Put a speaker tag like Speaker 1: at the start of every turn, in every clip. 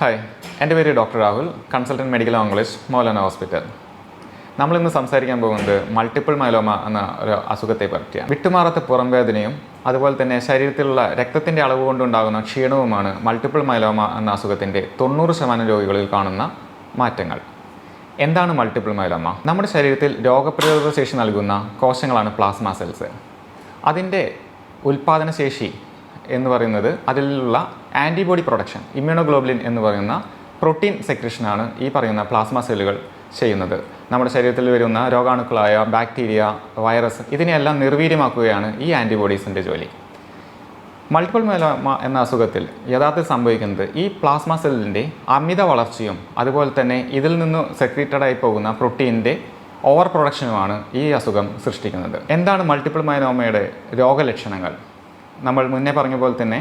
Speaker 1: Hi എന്റെ പേര് doctor Rahul consultant medical oncologist Maulana hospital നമ്മളിന്ന് സംസാരിക്കാൻ പോകുന്നത് മൾട്ടിപ്പിൾ മൈലോമ എന്ന ഒരു അസുഖത്തെ പറ്റിയാണ്. വിട്ടുമാറാത്ത പുറംവേദനയും അതുപോലെ തന്നെ ശരീരത്തിലുള്ള രക്തത്തിന്റെ അളവ് കൊണ്ടുണ്ടാകുന്ന ക്ഷീണവുമാണ് മൾട്ടിപ്പിൾ മൈലോമ എന്ന അസുഖത്തിന്റെ തൊണ്ണൂറ് ശതമാനം രോഗികളിൽ കാണുന്ന മാറ്റങ്ങൾ. എന്താണ് മൾട്ടിപ്പിൾ മൈലോമ നമ്മുടെ ശരീരത്തിൽ രോഗപ്രതിരോധ ശേഷി നൽകുന്ന കോശങ്ങളാണ് പ്ലാസ്മ സെൽസ് അതിന്റെ ഉൽപാദനശേഷി എന്ന് പറയുന്നത് അതിലുള്ള ആന്റിബോഡി പ്രൊഡക്ഷൻ ഇമ്മ്യൂണോഗ്ലോബുലിൻ എന്ന് പറയുന്ന പ്രോട്ടീൻ സെക്രഷനാണ് ഈ പറയുന്ന പ്ലാസ്മ സെല്ലുകൾ ചെയ്യുന്നത്. നമ്മുടെ ശരീരത്തിൽ വരുന്ന രോഗാണുക്കളായ ബാക്ടീരിയ വൈറസ് ഇതിനെയെല്ലാം നിർവീര്യമാക്കുകയാണ് ഈ ആന്റിബോഡീസിന്റെ ജോലി. മൾട്ടിപ്പിൾ മൈലോമ എന്ന അസുഖത്തിൽ യഥാർത്ഥത്തിൽ സംഭവിക്കുന്നത് ഈ പ്ലാസ്മ സെല്ലിന്റെ അമിത വളർച്ചയും അതുപോലെ തന്നെ ഇതിൽ നിന്ന് സെക്രീറ്റഡായി പോകുന്ന പ്രോട്ടീന്റെ ഓവർ പ്രൊഡക്ഷനുമാണ് ഈ അസുഖം സൃഷ്ടിക്കുന്നത്. എന്താണ് മൾട്ടിപ്പിൾ മൈനോമയുടെ രോഗലക്ഷണങ്ങൾ? നമ്മൾ മുന്നേ പറഞ്ഞ പോലെ തന്നെ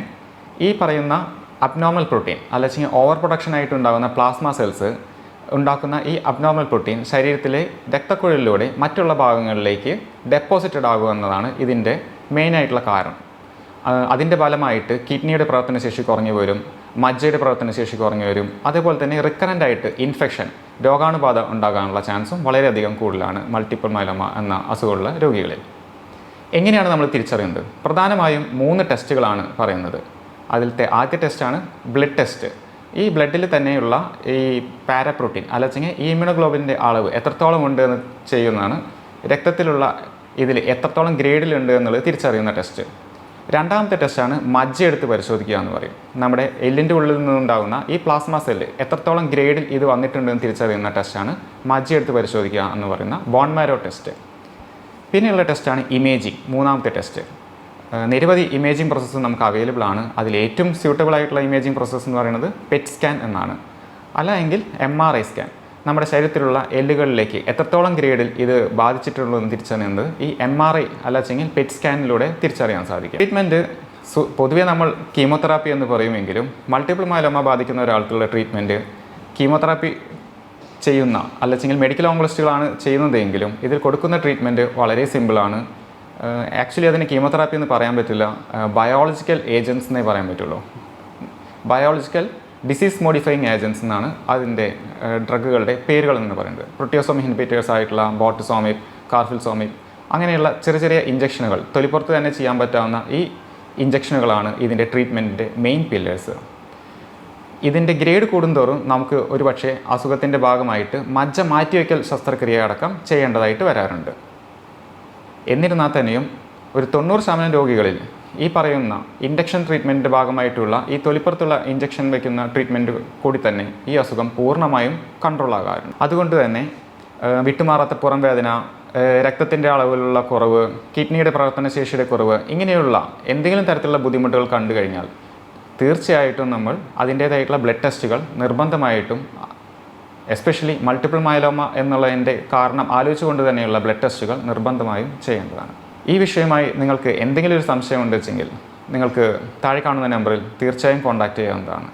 Speaker 1: ഈ പറയുന്ന അബ്നോർമൽ പ്രോട്ടീൻ അല്ലെങ്കിൽ ഓവർ പ്രൊഡക്ഷൻ ആയിട്ട് ഉണ്ടാകുന്ന പ്ലാസ്മ സെൽസ് ഉണ്ടാക്കുന്ന ഈ അബ്നോർമൽ പ്രോട്ടീൻ ശരീരത്തിലെ രക്തക്കുഴലിലൂടെ മറ്റുള്ള ഭാഗങ്ങളിലേക്ക് ഡെപ്പോസിറ്റഡ് ആകുക എന്നതാണ് ഇതിന്റെ മെയിനായിട്ടുള്ള കാരണം. അതിന്റെ ഫലമായിട്ട് കിഡ്നിയുടെ പ്രവർത്തനശേഷി കുറഞ്ഞു വരും മജ്ജയുടെ പ്രവർത്തനശേഷി കുറഞ്ഞു വരും അതേപോലെ തന്നെ റിക്കറന്റ് ആയിട്ട് ഇൻഫെക്ഷൻ രോഗാണുബാധ ഉണ്ടാകാനുള്ള ചാൻസും വളരെയധികം കൂടുതലാണ് മൾട്ടിപ്പിൾ മൈലോമ എന്ന അസുഖമുള്ള രോഗികളിൽ. എങ്ങനെയാണ് നമ്മൾ തിരിച്ചറിയുന്നത്? പ്രധാനമായും മൂന്ന് ടെസ്റ്റുകളാണ് പറയുന്നത്. അതിലത്തെ ആദ്യ ടെസ്റ്റാണ് ബ്ലഡ് ടെസ്റ്റ്. ഈ ബ്ലഡിൽ തന്നെയുള്ള ഈ പാരപ്രോട്ടീൻ അല്ലെങ്കിൽ ഈ ഇമ്യൂണോഗ്ലോബിന്റെ അളവ് എത്രത്തോളം ഉണ്ട് എന്ന് ചെയ്യുന്നതാണ് രക്തത്തിലുള്ള ഇതിൽ എത്രത്തോളം ഗ്രേഡിലുണ്ട് എന്നുള്ളത് തിരിച്ചറിയുന്ന ടെസ്റ്റ്. രണ്ടാമത്തെ ടെസ്റ്റാണ് മജ്ജ എടുത്ത് പരിശോധിക്കുക എന്ന് പറയും. നമ്മുടെ എല്ലിന്റെ ഉള്ളിൽ നിന്നുണ്ടാകുന്ന ഈ പ്ലാസ്മ സെല്ല് എത്രത്തോളം ഗ്രേഡിൽ ഇത് വന്നിട്ടുണ്ടെന്ന് തിരിച്ചറിയുന്ന ടെസ്റ്റാണ് മജ്ജ എടുത്ത് പരിശോധിക്കുക എന്ന് പറയുന്ന ബോൺമാരോ ടെസ്റ്റ്. പിന്നെയുള്ള ടെസ്റ്റാണ് ഇമേജിംഗ് മൂന്നാമത്തെ ടെസ്റ്റ്. നിരവധി ഇമേജിംഗ് പ്രോസസ്സ് നമുക്ക് അവൈലബിൾ ആണ്. അതിൽ ഏറ്റവും സ്യൂട്ടബിൾ ആയിട്ടുള്ള ഇമേജിംഗ് പ്രോസസ്സ് എന്ന് പറയുന്നത് പെറ്റ് സ്കാൻ എന്നാണ്. അല്ല എങ്കിൽ എം ആർ ഐ സ്കാൻ നമ്മുടെ ശരീരത്തിലുള്ള എല്ലുകളിലേക്ക് എത്രത്തോളം ഗ്രേഡിൽ ഇത് ബാധിച്ചിട്ടുള്ളൂ എന്ന് തിരിച്ചറിയുന്നത് ഈ എം ആർ ഐ അല്ലാച്ചെങ്കിൽ പെറ്റ് സ്കാനിലൂടെ തിരിച്ചറിയാൻ സാധിക്കും. ട്രീറ്റ്മെന്റ് പൊതുവേ നമ്മൾ കീമോതെറാപ്പി എന്ന് പറയുമെങ്കിലും മൾട്ടിപ്പിൾ മൈലോമ ബാധിക്കുന്ന ഒരാൾക്കുള്ള ട്രീറ്റ്മെന്റ് കീമോതെറാപ്പി ചെയ്യുന്ന അല്ലെങ്കിൽ മെഡിക്കൽ ഓങ്കോളജിസ്റ്റുകളാണ് ചെയ്യുന്നതെങ്കിലും ഇതിൽ കൊടുക്കുന്ന ട്രീറ്റ്മെന്റ് വളരെ സിമ്പിളാണ് ആക്ച്വലി അതിന് കീമോതെറാപ്പി എന്ന് പറയാൻ പറ്റില്ല. ബയോളജിക്കൽ ഏജൻസ് എന്നേ പറയാൻ പറ്റുള്ളൂ. ബയോളജിക്കൽ ഡിസീസ് മോഡിഫൈങ് ഏജൻസ് എന്നാണ് അതിന്റെ ഡ്രഗുകളുടെ പേരുകൾ എന്ന് പറയുന്നത്. പ്രൊട്ടിയോസോം ഇൻഹിബിറ്റേഴ്സ് ആയിട്ടുള്ള ബോട്ടിസോമി കാർഫിൽ സോമി അങ്ങനെയുള്ള ചെറിയ ചെറിയ ഇഞ്ചക്ഷനുകൾ തൊലിപ്പുറത്ത് തന്നെ ചെയ്യാൻ പറ്റാവുന്ന ഈ ഇഞ്ചക്ഷനുകളാണ് ഇതിന്റെ ട്രീറ്റ്മെന്റിന്റെ മെയിൻ പില്ലേഴ്സ് ഇതിന്റെ ഗ്രേഡ് കൂടുന്തോറും നമുക്ക് ഒരു പക്ഷേ അസുഖത്തിന്റെ ഭാഗമായിട്ട് മജ്ജ മാറ്റിവെക്കൽ ശസ്ത്രക്രിയ അടക്കം ചെയ്യേണ്ടതായിട്ട് വരാറുണ്ട്. എന്നിരുന്നാൽ തന്നെയും ഒരു തൊണ്ണൂറ് ശതമാനം രോഗികളിൽ ഈ പറയുന്ന ഇൻഡക്ഷൻ ട്രീറ്റ്മെന്റിന്റെ ഭാഗമായിട്ടുള്ള ഈ തൊലിപ്പുറത്തുള്ള ഇഞ്ചക്ഷൻ വയ്ക്കുന്ന ട്രീറ്റ്മെന്റ് കൂടി തന്നെ ഈ അസുഖം പൂർണമായും കൺട്രോൾ ആകാറുണ്ട് അതുകൊണ്ട് തന്നെ വിട്ടുമാറാത്ത പുറം വേദന രക്തത്തിന്റെ അളവിലുള്ള കുറവ് കിഡ്നിയുടെ പ്രവർത്തനശേഷിയുടെ കുറവ് ഇങ്ങനെയുള്ള എന്തെങ്കിലും തരത്തിലുള്ള ബുദ്ധിമുട്ടുകൾ കണ്ടു കഴിഞ്ഞാൽ തീർച്ചയായിട്ടും നമ്മൾ അതിന്റേതായിട്ടുള്ള ബ്ലഡ് ടെസ്റ്റുകൾ നിർബന്ധമായിട്ടും എസ്പെഷ്യലി മൾട്ടിപ്പിൾ മൈലോമ എന്നുള്ളതിന്റെ കാരണം ആലോചിച്ചുകൊണ്ട് തന്നെയുള്ള ബ്ലഡ് ടെസ്റ്റുകൾ നിർബന്ധമായും ചെയ്യേണ്ടതാണ്. ഈ വിഷയമായി നിങ്ങൾക്ക് എന്തെങ്കിലും ഒരു സംശയം ഉണ്ടെച്ചെങ്കിൽ നിങ്ങൾക്ക് താഴെ കാണുന്ന നമ്പറിൽ തീർച്ചയായും കോൺടാക്റ്റ് ചെയ്യാവുന്നതാണ്.